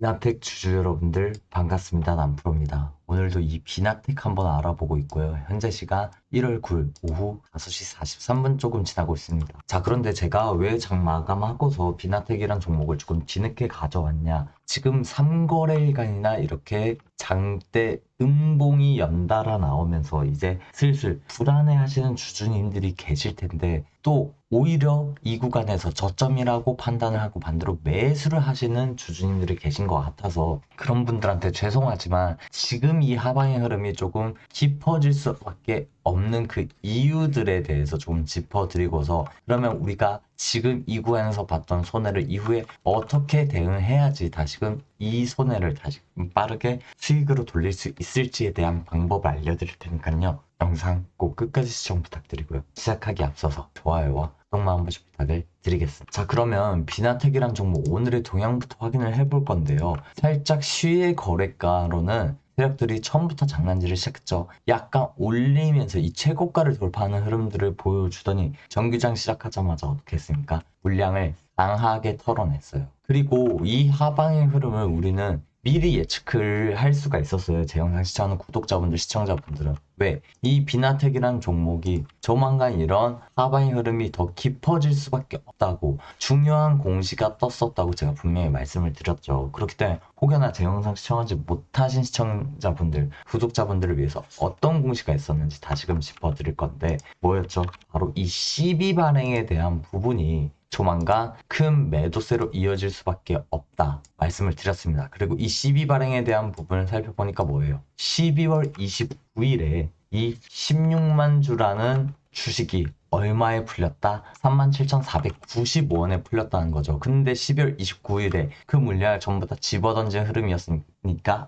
비나텍 주주 여러분들 반갑습니다. 남프로입니다. 오늘도 이 비나텍 한번 알아보고 있고요. 현재 시간 1월 9일 오후 5시 43분 조금 지나고 있습니다. 자, 그런데 제가 왜 장 마감하고서 비나텍이란 종목을 조금 뒤늦게 가져왔냐? 지금 3거래일간이나 이렇게 장대 음봉이 연달아 나오면서 이제 슬슬 불안해 하시는 주주님들이 계실 텐데 또 오히려 이 구간에서 저점이라고 판단을 하고 반대로 매수를 하시는 주주님들이 계신 것 같아서 그런 분들한테 죄송하지만 지금 이 하방의 흐름이 조금 깊어질 수밖에 없는 그 이유들에 대해서 좀 짚어드리고서 그러면 우리가 지금 이 구간에서 봤던 손해를 이후에 어떻게 대응해야지 다시금 이 손해를 다시 빠르게 수익으로 돌릴 수 있을지에 대한 방법을 알려드릴 테니까요. 영상 꼭 끝까지 시청 부탁드리고요. 시작하기 앞서서 좋아요와 구독만 한 번씩 부탁을 드리겠습니다. 자 그러면 비나텍이란 종목 오늘의 동향부터 확인을 해볼 건데요. 살짝 시의 거래가로는 세력들이 처음부터 장난질을 시작했죠. 약간 올리면서 이 최고가를 돌파하는 흐름들을 보여주더니 정규장 시작하자마자 어떻게 했습니까? 물량을 강하게 털어냈어요. 그리고 이 하방의 흐름을 우리는 미리 예측을 할 수가 있었어요. 제 영상 시청하는 구독자분들, 시청자분들은. 왜? 이 비나텍이라는 종목이 조만간 이런 하방의 흐름이 더 깊어질 수밖에 없다고 중요한 공시가 떴었다고 제가 분명히 말씀을 드렸죠. 그렇기 때문에 혹여나 제 영상 시청하지 못하신 시청자분들, 구독자분들을 위해서 어떤 공시가 있었는지 다시금 짚어드릴 건데 뭐였죠? 바로 이12 발행에 대한 부분이 조만간 큰 매도세로 이어질 수밖에 없다 말씀을 드렸습니다. 그리고 이12 발행에 대한 부분을 살펴보니까 뭐예요? 12월 29일에 이 16만 주라는 주식이 얼마에 풀렸다? 37,495원에 풀렸다는 거죠. 근데 12월 29일에 그 물량을 전부 다 집어던진 흐름이었으니까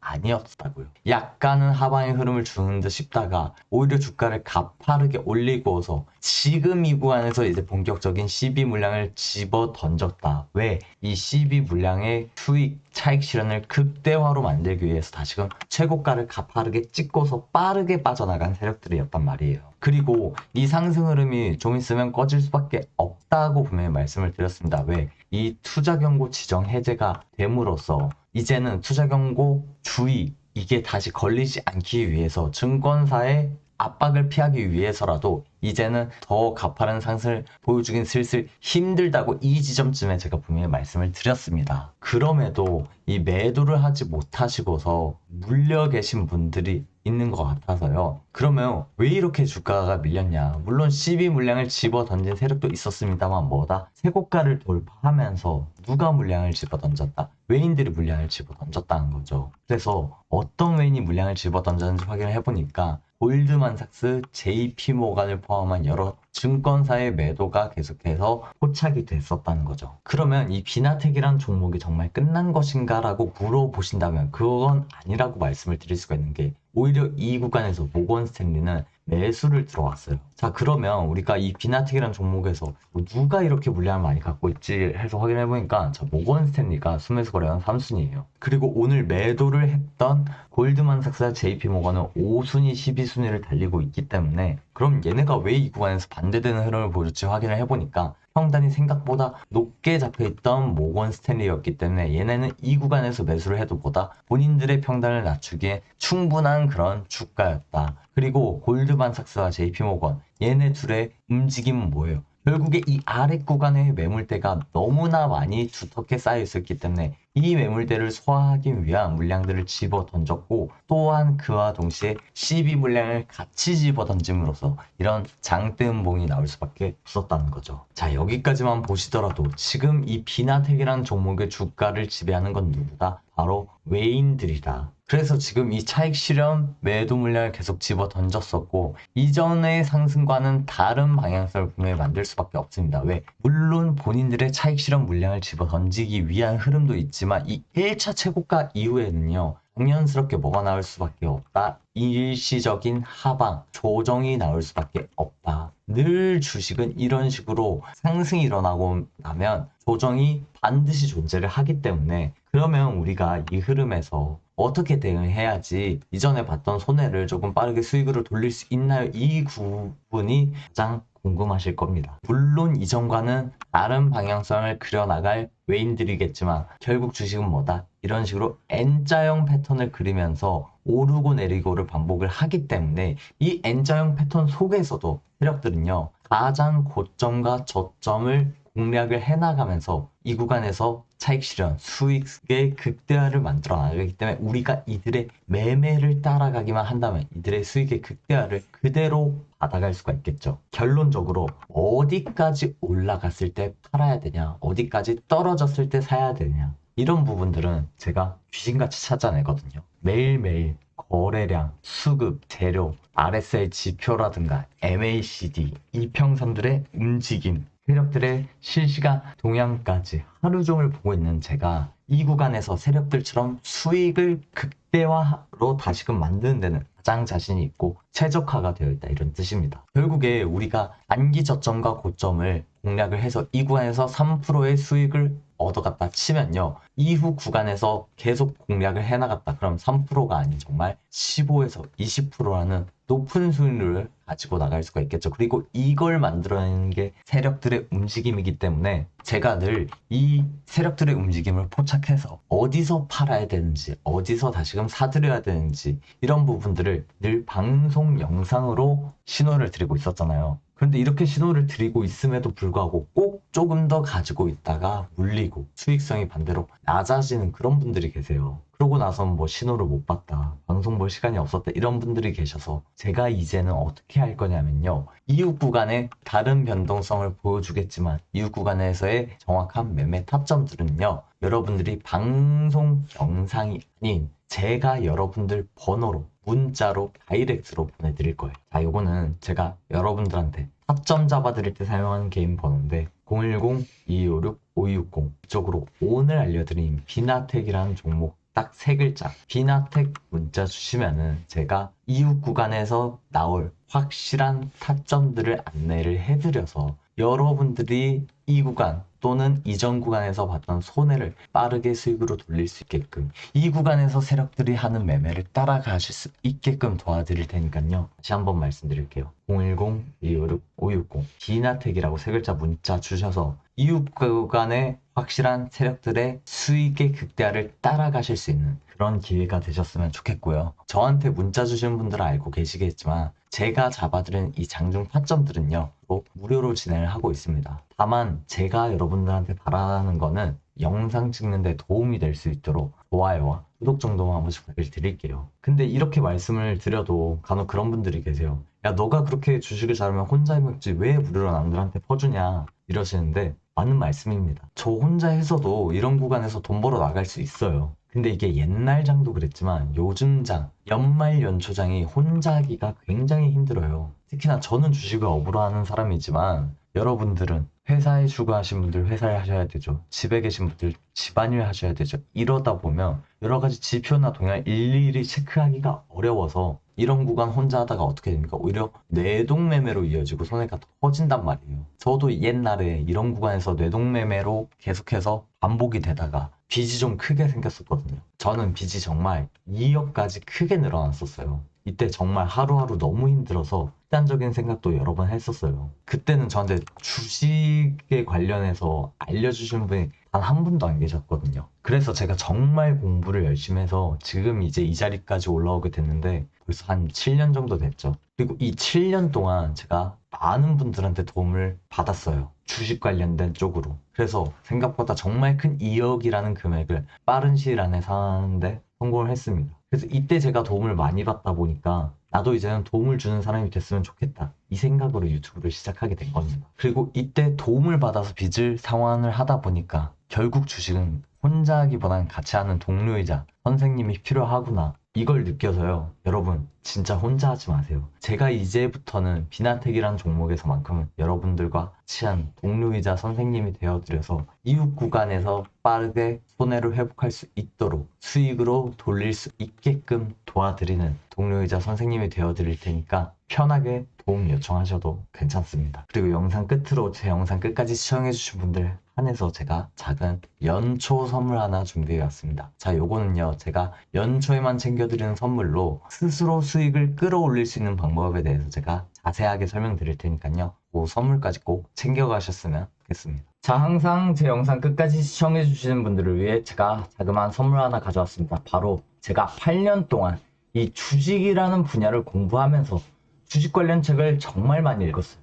아니었다고요. 약간은 하방의 흐름을 주는 듯 싶다가 오히려 주가를 가파르게 올리고서 지금 이 구간에서 이제 본격적인 12 물량을 집어 던졌다. 왜? 이12 물량의 수익 차익 실현을 극대화로 만들기 위해서 다시금 최고가를 가파르게 찍고서 빠르게 빠져나간 세력들이었단 말이에요. 그리고 이 상승 흐름이 좀 있으면 꺼질 수밖에 없다고 분명히 말씀을 드렸습니다. 왜? 이 투자 경고 지정 해제가 됨으로써 이제는 투자 경고 주의 이게 다시 걸리지 않기 위해서 증권사의 압박을 피하기 위해서라도 이제는 더 가파른 상승을 보여주긴 슬슬 힘들다고 이 지점쯤에 제가 분명히 말씀을 드렸습니다. 그럼에도 이 매도를 하지 못하시고서 물려 계신 분들이 있는 것 같아서요. 그러면 왜 이렇게 주가가 밀렸냐? 물론 12 물량을 집어 던진 세력도 있었습니다만 뭐다? 세고가를 돌파하면서 누가 물량을 집어 던졌다? 외인들이 물량을 집어 던졌다는 거죠. 그래서 어떤 외인이 물량을 집어 던졌는지 확인을 해보니까 골드만삭스, JP모간을 포함한 여러 증권사의 매도가 계속해서 포착이 됐었다는 거죠. 그러면 이 비나텍이란 종목이 정말 끝난 것인가라고 물어보신다면 그건 아니라고 말씀을 드릴 수가 있는 게 오히려 이 구간에서 모건 스탠리는 매수를 들어왔어요. 자 그러면 우리가 이 비나텍이라는 종목에서 뭐 누가 이렇게 물량을 많이 갖고 있지 해서 확인해 보니까 자 모건 스탠리가 순매수 거래량 3순위예요. 그리고 오늘 매도를 했던 골드만삭스와 JP모건은 5순위, 12순위를 달리고 있기 때문에 그럼 얘네가 왜 이 구간에서 반대되는 흐름을 보여줄지 확인을 해보니까 평단이 생각보다 높게 잡혀있던 모건 스탠리였기 때문에 얘네는 이 구간에서 매수를 해도 보다 본인들의 평단을 낮추기에 충분한 그런 주가였다. 그리고 골드만삭스와 JP모건 얘네 둘의 움직임은 뭐예요? 결국에 이 아래 구간의 매물대가 너무나 많이 두텁게 쌓여 있었기 때문에 이 매물대를 소화하기 위한 물량들을 집어 던졌고 또한 그와 동시에 12 물량을 같이 집어 던짐으로써 이런 장대음봉이 나올 수밖에 없었다는 거죠. 자 여기까지만 보시더라도 지금 이 비나텍이라는 종목의 주가를 지배하는 건 누구다? 바로 외인들이다. 그래서 지금 이 차익 실현 매도 물량을 계속 집어 던졌었고 이전의 상승과는 다른 방향성을 분명히 만들 수밖에 없습니다. 왜? 물론 본인들의 차익 실현 물량을 집어 던지기 위한 흐름도 있지만 이 1차 최고가 이후에는요. 당연스럽게 뭐가 나올 수밖에 없다. 일시적인 하방, 조정이 나올 수밖에 없다. 늘 주식은 이런 식으로 상승이 일어나고 나면 조정이 반드시 존재를 하기 때문에 그러면 우리가 이 흐름에서 어떻게 대응해야지 이전에 봤던 손해를 조금 빠르게 수익으로 돌릴 수 있나요? 이 부분이 가장 궁금하실 겁니다. 물론 이전과는 다른 방향성을 그려나갈 외인들이겠지만 결국 주식은 뭐다? 이런 식으로 N자형 패턴을 그리면서 오르고 내리고를 반복을 하기 때문에 이 N자형 패턴 속에서도 세력들은요 가장 고점과 저점을 공략을 해나가면서 이 구간에서 차익 실현, 수익의 극대화를 만들어 나가기 때문에 우리가 이들의 매매를 따라가기만 한다면 이들의 수익의 극대화를 그대로 받아갈 수가 있겠죠. 결론적으로 어디까지 올라갔을 때 팔아야 되냐, 어디까지 떨어졌을 때 사야 되냐 이런 부분들은 제가 귀신같이 찾아내거든요. 매일매일 거래량, 수급, 재료, RSI 지표라든가 MACD, 이평선들의 움직임, 세력들의 실시간 동향까지 하루 종일 보고 있는 제가 이 구간에서 세력들처럼 수익을 극 대화로 다시금 만드는 데는 가장 자신이 있고 최적화가 되어 있다 이런 뜻입니다. 결국에 우리가 단기 저점과 고점을 공략을 해서 이 구간에서 3%의 수익을 얻어갔다 치면요. 이후 구간에서 계속 공략을 해나갔다. 그럼 3%가 아닌 정말 15에서 20%라는 높은 수익률을 가지고 나갈 수가 있겠죠. 그리고 이걸 만들어내는 게 세력들의 움직임이기 때문에 제가 늘 이 세력들의 움직임을 포착해서 어디서 팔아야 되는지, 어디서 다시금 사들여야 되는지 이런 부분들을 늘 방송 영상으로 신호를 드리고 있었잖아요. 그런데 이렇게 신호를 드리고 있음에도 불구하고 꼭 조금 더 가지고 있다가 물리고 수익성이 반대로 낮아지는 그런 분들이 계세요. 그러고 나선 뭐 신호를 못 봤다. 방송 볼 시간이 없었다. 이런 분들이 계셔서 제가 이제는 어떻게 할 거냐면요. 이후 구간에 다른 변동성을 보여주겠지만 이후 구간에서의 정확한 매매 타점들은요. 여러분들이 방송 영상이 아닌 제가 여러분들 번호로 문자로 다이렉트로 보내드릴 거예요. 자, 요거는 제가 여러분들한테 타점 잡아드릴 때 사용하는 개인 번호인데 010-256-5260 이쪽으로 오늘 알려드린 비나텍이라는 종목 딱 세 글자 비나텍 문자 주시면은 제가 이후 구간에서 나올 확실한 타점들을 안내를 해드려서 여러분들이 이 구간 또는 이전 구간에서 봤던 손해를 빠르게 수익으로 돌릴 수 있게끔 이 구간에서 세력들이 하는 매매를 따라가실 수 있게끔 도와드릴 테니까요. 다시 한번 말씀드릴게요. 010-256-560 비나텍이라고 세 글자 문자 주셔서 이후 구간에 확실한 세력들의 수익의 극대화를 따라가실 수 있는 그런 기회가 되셨으면 좋겠고요. 저한테 문자 주신 분들은 알고 계시겠지만 제가 잡아드린 이 장중 타점들은요. 또 무료로 진행을 하고 있습니다. 다만 제가 여러분들한테 바라는 거는 영상 찍는데 도움이 될 수 있도록 좋아요와 구독 정도만 한 번씩 부탁드릴게요. 근데 이렇게 말씀을 드려도 간혹 그런 분들이 계세요. 야 너가 그렇게 주식을 잘하면 혼자 먹지 왜 무료로 남들한테 퍼주냐 이러시는데 맞는 말씀입니다. 저 혼자 해서도 이런 구간에서 돈 벌어 나갈 수 있어요. 근데 이게 옛날 장도 그랬지만 요즘 장, 연말 연초장이 혼자 하기가 굉장히 힘들어요. 특히나 저는 주식을 업으로 하는 사람이지만 여러분들은 회사에 출근하신 분들 회사에 하셔야 되죠. 집에 계신 분들 집안일 하셔야 되죠. 이러다 보면 여러 가지 지표나 동향을 일일이 체크하기가 어려워서 이런 구간 혼자 하다가 어떻게 됩니까? 오히려 뇌동매매로 이어지고 손해가 더 커진단 말이에요. 저도 옛날에 이런 구간에서 뇌동매매로 계속해서 반복이 되다가 빚이 좀 크게 생겼었거든요. 저는 빚이 정말 2억까지 크게 늘어났었어요. 이때 정말 하루하루 너무 힘들어서 극단적인 생각도 여러 번 했었어요. 그때는 저한테 주식에 관련해서 알려주신 분이 단 한 분도 안 계셨거든요. 그래서 제가 정말 공부를 열심히 해서 지금 이제 이 자리까지 올라오게 됐는데 벌써 한 7년 정도 됐죠. 그리고 이 7년 동안 제가 많은 분들한테 도움을 받았어요. 주식 관련된 쪽으로. 그래서 생각보다 정말 큰 2억이라는 금액을 빠른 시일 안에 사는데 성공을 했습니다. 그래서 이때 제가 도움을 많이 받다 보니까 나도 이제는 도움을 주는 사람이 됐으면 좋겠다. 이 생각으로 유튜브를 시작하게 된 겁니다. 그리고 이때 도움을 받아서 빚을 상환을 하다 보니까 결국 주식은 혼자 하기보다는 같이 하는 동료이자 선생님이 필요하구나. 이걸 느껴서요. 여러분, 진짜 혼자 하지 마세요. 제가 이제부터는 비나텍이라는 종목에서만큼은 여러분들과 같이한 동료이자 선생님이 되어드려서 이웃 구간에서 빠르게 손해를 회복할 수 있도록 수익으로 돌릴 수 있게끔 도와드리는 동료이자 선생님이 되어드릴 테니까 편하게 도움 요청하셔도 괜찮습니다. 그리고 영상 끝으로 제 영상 끝까지 시청해주신 분들 한해서 제가 작은 연초 선물 하나 준비해 왔습니다. 자, 요거는요, 제가 연초에만 챙겨드리는 선물로 스스로 수익을 끌어올릴 수 있는 방법에 대해서 제가 자세하게 설명드릴 테니까요. 그 선물까지 꼭 챙겨가셨으면 좋겠습니다. 자, 항상 제 영상 끝까지 시청해주시는 분들을 위해 제가 자그마한 선물 하나 가져왔습니다. 바로 제가 8년 동안 이 주식이라는 분야를 공부하면서 주식 관련 책을 정말 많이 읽었어요.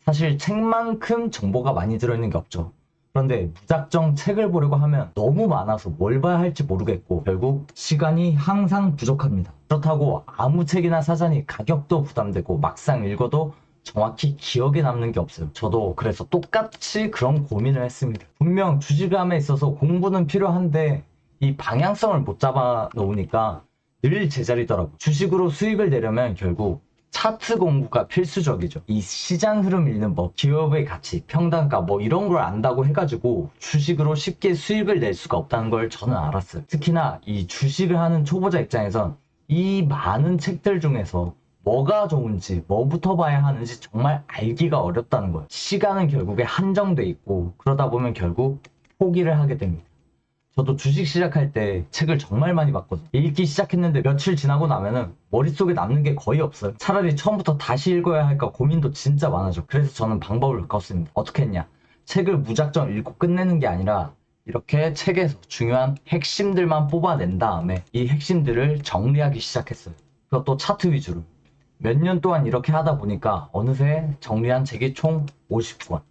사실 책만큼 정보가 많이 들어있는 게 없죠. 그런데 무작정 책을 보려고 하면 너무 많아서 뭘 봐야 할지 모르겠고 결국 시간이 항상 부족합니다. 그렇다고 아무 책이나 사자니 가격도 부담되고 막상 읽어도 정확히 기억에 남는 게 없어요. 저도 그래서 똑같이 그런 고민을 했습니다. 분명 주식함에 있어서 공부는 필요한데 이 방향성을 못 잡아 놓으니까 늘 제자리더라고. 주식으로 수익을 내려면 결국 차트 공부가 필수적이죠. 이 시장 흐름 읽는 법, 기업의 가치, 평단가 뭐 이런 걸 안다고 해가지고 주식으로 쉽게 수익을 낼 수가 없다는 걸 저는 알았어요. 특히나 이 주식을 하는 초보자 입장에선 이 많은 책들 중에서 뭐가 좋은지, 뭐부터 봐야 하는지 정말 알기가 어렵다는 거예요. 시간은 결국에 한정돼 있고 그러다 보면 결국 포기를 하게 됩니다. 저도 주식 시작할 때 책을 정말 많이 봤거든요. 읽기 시작했는데 며칠 지나고 나면은 머릿속에 남는 게 거의 없어요. 차라리 처음부터 다시 읽어야 할까 고민도 진짜 많아져. 그래서 저는 방법을 바꿨습니다. 어떻게 했냐? 책을 무작정 읽고 끝내는 게 아니라 이렇게 책에서 중요한 핵심들만 뽑아낸 다음에 이 핵심들을 정리하기 시작했어요. 그것도 차트 위주로. 몇 년 동안 이렇게 하다 보니까 어느새 정리한 책이 총 50권.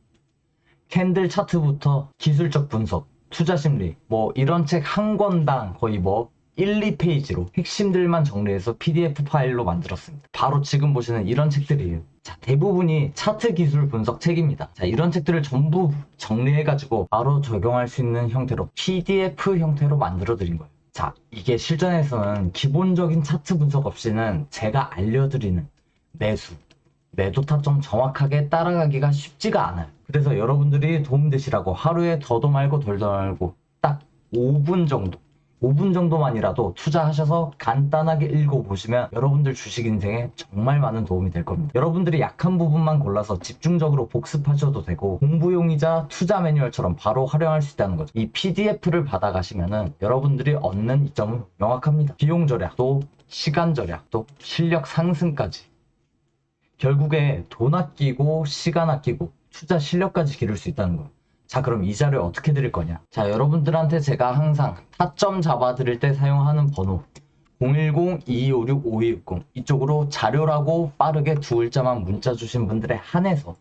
캔들 차트부터 기술적 분석, 투자 심리, 뭐 이런 책 한 권당 거의 뭐 1, 2페이지로 핵심들만 정리해서 PDF 파일로 만들었습니다. 바로 지금 보시는 이런 책들이에요. 자, 대부분이 차트 기술 분석 책입니다. 자, 이런 책들을 전부 정리해가지고 바로 적용할 수 있는 형태로 PDF 형태로 만들어 드린 거예요. 자, 이게 실전에서는 기본적인 차트 분석 없이는 제가 알려드리는 매수, 매도 타점 정확하게 따라가기가 쉽지가 않아요. 그래서 여러분들이 도움되시라고 하루에 더도 말고 덜도 말고 딱 5분 정도 5분 정도만이라도 투자하셔서 간단하게 읽어보시면 여러분들 주식 인생에 정말 많은 도움이 될 겁니다. 여러분들이 약한 부분만 골라서 집중적으로 복습하셔도 되고 공부용이자 투자 매뉴얼처럼 바로 활용할 수 있다는 거죠. 이 PDF를 받아가시면은 여러분들이 얻는 이점은 명확합니다. 비용 절약, 또 시간 절약, 또 실력 상승까지. 결국에 돈 아끼고 시간 아끼고 투자 실력까지 기를 수 있다는 거예요. 자, 그럼 이 자료를 어떻게 드릴 거냐? 자, 여러분들한테 제가 항상 타점 잡아 드릴 때 사용하는 번호 010-2256-5260 이쪽으로 자료라고 빠르게 두 글자만 문자 주신 분들에 한해서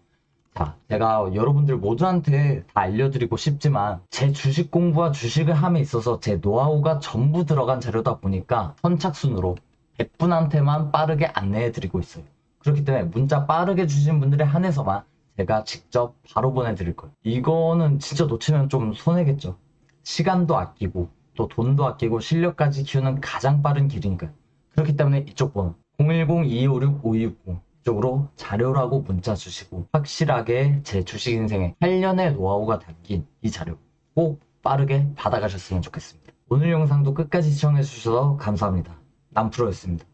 자, 제가 여러분들 모두한테 다 알려드리고 싶지만 제 주식 공부와 주식을 함에 있어서 제 노하우가 전부 들어간 자료다 보니까 선착순으로 100분한테만 빠르게 안내해 드리고 있어요. 그렇기 때문에 문자 빠르게 주신 분들에 한해서만 제가 직접 바로 보내드릴 거예요. 이거는 진짜 놓치면 좀 손해겠죠. 시간도 아끼고 또 돈도 아끼고 실력까지 키우는 가장 빠른 길이니까요. 그렇기 때문에 이쪽 번호 010-2256-5260 이쪽으로 자료라고 문자 주시고 확실하게 제 주식 인생에 8년의 노하우가 담긴 이 자료 꼭 빠르게 받아가셨으면 좋겠습니다. 오늘 영상도 끝까지 시청해 주셔서 감사합니다. 남프로였습니다.